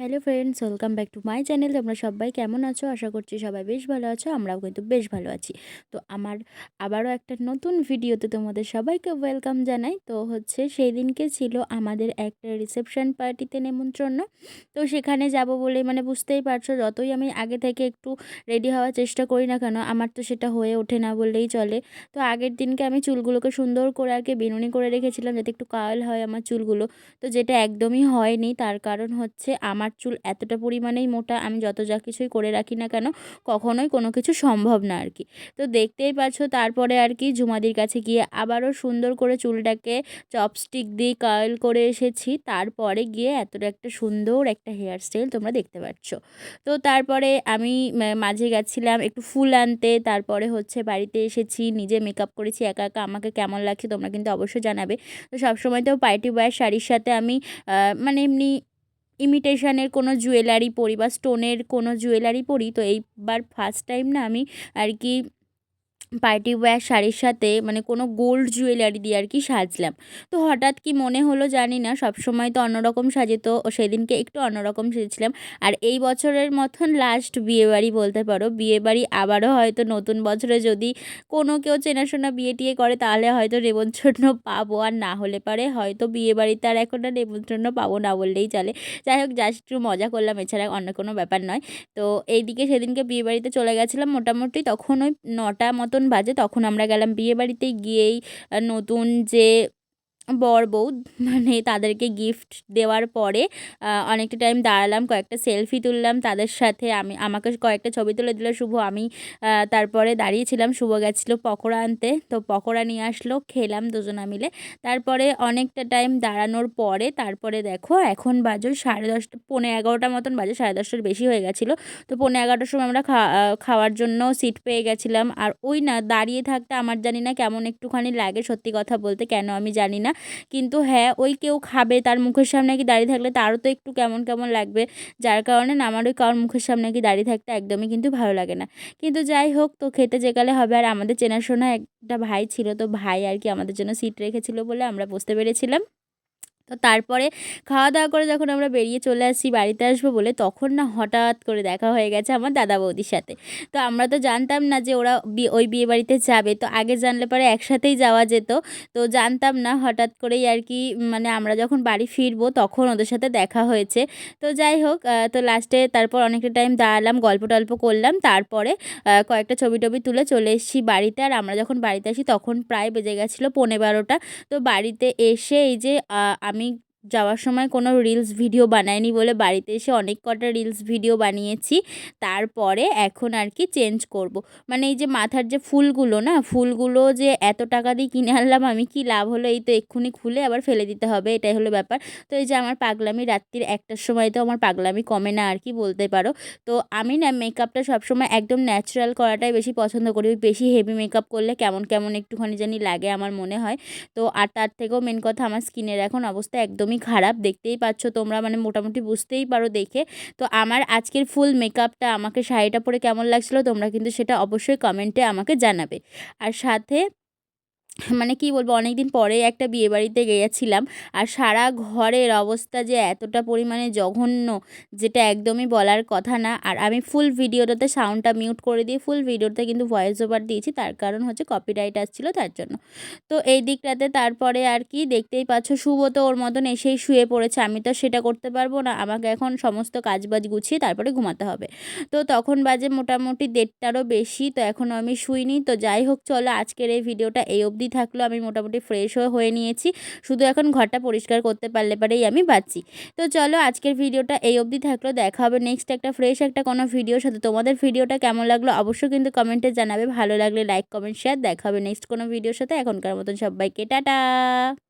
Hello friends, welcome back to my channel. তোমরা সবাই কেমন আছো? আশা করছি সবাই বেশ ভালো আছো, আমরাও কিন্তু বেশ ভালো আছি। তো আমার আবারও একটা নতুন ভিডিওতে তোমাদের সবাইকে ওয়েলকাম জানাই। তো হচ্ছে সেই দিনকে ছিল আমাদের একটা রিসেপশন পার্টিতে নেমন্ত্রণ। তো সেখানে যাব বলে মানে বুঝতেই পারছ, যতই আমি আগে থেকে একটু রেডি হওয়ার চেষ্টা করি না কেন, আমার তো সেটা হয়ে ওঠে না বললেই চলে। তো আগের দিনকে আমি চুলগুলোকে সুন্দর করে আর কি বিনুনি করে রেখেছিলাম যাতে একটু কার্ল হয় আমার চুলগুলো। তো যেটা একদমই হয়নি, তার কারণ হচ্ছে আমার চুল এতটা পরিমাণেই মোটা, আমি যত যা কিছুই করে রাখি না কেন, কখনোই কোনো কিছু সম্ভব না আর কি তো দেখতেই পাচ্ছ, তারপরে আর কি ঝুমাদির কাছে গিয়ে আবারও সুন্দর করে চুলটাকে চপস্টিক দিয়ে কার্ল করে এসেছি। তারপরে গিয়ে এতটা একটা সুন্দর একটা হেয়ার স্টাইল তোমরা দেখতে পাচ্ছ। তো তারপরে আমি মাঝে গেছিলাম একটু ফুল আনতে, তারপরে হচ্ছে বাড়িতে এসেছি, নিজে মেকআপ করেছি, একা একা, আমাকে কেমন লাগছে তোমরা কিন্তু অবশ্যই জানাবে। তো সবসময় তো পার্টি বয়ের শাড়ির সাথে আমি মানে এমনি ইমিটেশনের কোনো জুয়েলারি পরি বা স্টোনের কোনো জুয়েলারি পরি, তো এইবার ফার্স্ট টাইম না আমি আর কি পার্টি ওয়্যার, শাড়ির সাথে মানে কোনো গোল্ড জুয়েলারি দিয়ে আর কি সাজলাম। তো হঠাৎ কি মনে হলো জানি না সব সময় তো অন্যরকম সাজে, তো সেদিনকে একটু অন্যরকম সেজেছিলাম। আর এই বছরের মতন লাস্ট বিয়েবাড়ি বলতে পারো, বিয়েবাড়ি আবারও হয়তো নতুন বছরে যদি কোনো কেউ চেনাশোনা বিয়ে টিয়ে করে, তাহলে হয়তো নেমন্ত্রণ পাবো। আর না হলে পারে হয়তো বিয়েবাড়িতে আর এখন আর নেমন্ত্রণ পাবো না বললেই চলে। যাই হোক জাস্ট একটু মজা করলাম, এছাড়া অন্য কোনো ব্যাপার নয়। তো এইদিকে সেদিনকে বিয়েবাড়িতে চলে গেছিলাম মোটামুটি, তখন ওই নটা মতো বাজে তখন আমরা গেলাম বিয়েবাড়িতে গিয়েই নতুন যে বর বউ মানে তাদেরকে গিফট দেওয়ার পরে অনেকটা টাইম দাঁড়ালাম, কয়েকটা সেলফি তুললাম তাদের সাথে, আমি, আমাকে কয়েকটা ছবি তুলে দিল শুভ, আমি তারপরে দাঁড়িয়েছিলাম, শুভ গেছিল পকোড়া আনতে, তো পকোড়া নিয়ে আসলো, খেলাম দুজনা মিলে, তারপরে অনেকটা টাইম দাঁড়ানোর পরে, তারপরে দেখো, এখন বাজো সাড়ে দশটা পনেরো এগারোটা মতন বাজে, সাড়ে দশটার বেশি হয়ে গেছিল, তো পনেরো এগারোটার সময় আমরা খাওয়ার জন্য সিট পেয়ে গেছিলাম, আর ওই না, দাঁড়িয়ে থাকতে আমার জানি না কেমন একটুখানি লাগে সত্যি কথা বলতে, কেন আমি জানি না কিন্তু হ্যাঁ ওই কেউ খাবে তার মুখের সামনে কি দাঁড়িয়ে থাকলে তারও তো একটু কেমন কেমন লাগবে। যার কারণে আমার ওই কারোর মুখের সামনে কি দাঁড়িয়ে থাকতে একদমই কিন্তু ভালো লাগে না। কিন্তু যাই হোক, তো খেতে যে গেলে হবে আর আমাদের চেনাশোনা একটা ভাই ছিল, তো ভাই আর কি আমাদের জন্য সিট রেখেছিল বলে আমরা বুঝতে পেরেছিলাম। তো তারপরে খাওয়া দাওয়া করে যখন আমরা বেরিয়ে চলে আসি, বাড়িতে আসব বলে, তখন না হঠাৎ করে দেখা হয়ে গেছে আমার দাদা বৌদির সাথে। তো আমরা তো জানতাম না যে ওরা ওই বিয়ে বাড়িতে যাবে। তো আগে জানলে পরে একসাথেই যাওয়া যেত। তো জানতাম না হঠাৎ করেই আর কি মানে আমরা যখন বাড়ি ফিরবো তখন ওদের সাথে দেখা হয়েছে। তো যাই হোক তো লাস্টে তারপর অনেকটা টাইম দাঁড়ালাম, গল্প টল্প করলাম। তারপরে কয়েকটা ছবি টবি তুলে চলে এসেছি বাড়িতে। আর আমরা যখন বাড়িতে আসি তখন প্রায় বেজে গেছিল পনেরো বারোটা। তো বাড়িতে এসে এই যে আমি আমি যাওয়ার সময় কোনো রিলস ভিডিও বানাইনি বলে বাড়িতে এসে অনেক কটা রিলস ভিডিও বানিয়েছি। তারপরে এখন আর কি চেঞ্জ করব। মানে এই যে মাথার যে ফুলগুলো না, ফুলগুলো যে এত টাকা দিয়ে কিনে আনলাম, আমি কি লাভ হলো? এই তো এক্ষুনি খুলে আবার ফেলে দিতে হবে, এটাই হলো ব্যাপার। তো এই যে আমার পাগলামি রাত্রির একটার সময় তো আমার পাগলামি কমে না আর কি বলতে পারো। তো আমি না মেকআপটা সবসময় একদম ন্যাচারাল করাটাই বেশি পছন্দ করি। বেশি হেভি মেকআপ করলে কেমন কেমন একটুখানি জানি লাগে আমার মনে হয়। তো আর তার থেকেও মেন কথা আমার স্কিনের এখন অবস্থা একদম একদমই খারাপ, দেখতেই পাচ্ছ তোমরা মানে মোটামুটি বুঝতেই পারো দেখে। তো আমার আজকের ফুল মেকআপটা আমাকে শাড়িটা পরে কেমন লাগছিল তোমরা কিন্তু সেটা অবশ্যই কমেন্টে আমাকে জানাবে। আর সাথে মানে কি বলব অনেক দিন পরে একটা বিয়েবাড়িতে গিয়েছিলাম আর সারা ঘরের অবস্থা যে এতটা পরিমাণে জঘন্য যেটা একদমই বলার কথা না। আর আমি ফুল ভিডিওটাতে সাউন্ডটা মিউট করে দিয়ে ফুল ভিডিওতে কিন্তু ভয়েস ওভার দিয়েছি, তার কারণ হচ্ছে কপিরাইট আসছিল তার জন্য। তো এই দিকটাতে তারপরে আর কি, দেখতেই পাচ্ছ শুভ তো ওর মতন এসেই শুয়ে পড়েছে, আমি তো সেটা করতে পারব না, আমাকে এখন সমস্ত কাজবাজ গুছিয়ে তারপরে ঘুমাতে হবে। তো তখন বাজে মোটামুটি দেড়টারও বেশি, তো এখনও আমি শুইনি। তো যাই হোক, চলো আজকের এই ভিডিওটা এই অবধি। থাকল আমি মোটামুটি ফ্রেশও হয়ে হয়ে নিয়েছি। শুধু এখন ঘরটা পরিষ্কার করতে পারলে পারেই আমি বাঁচি। তো চলো আজকের ভিডিওটা এই অবধি থাকল, দেখা হবে নেক্সট একটা ফ্রেশ একটা কোনো ভিডিওর সাথে। তোমাদের ভিডিওটা কেমন লাগল অবশ্যই কিন্তু কমেন্টে জানাবে। ভালো লাগলে লাইক কমেন্ট শেয়ার দেখা হবে নেক্সট কোনো ভিডিওর সাথে। এখনকার মতন সবাইকে, টাটা!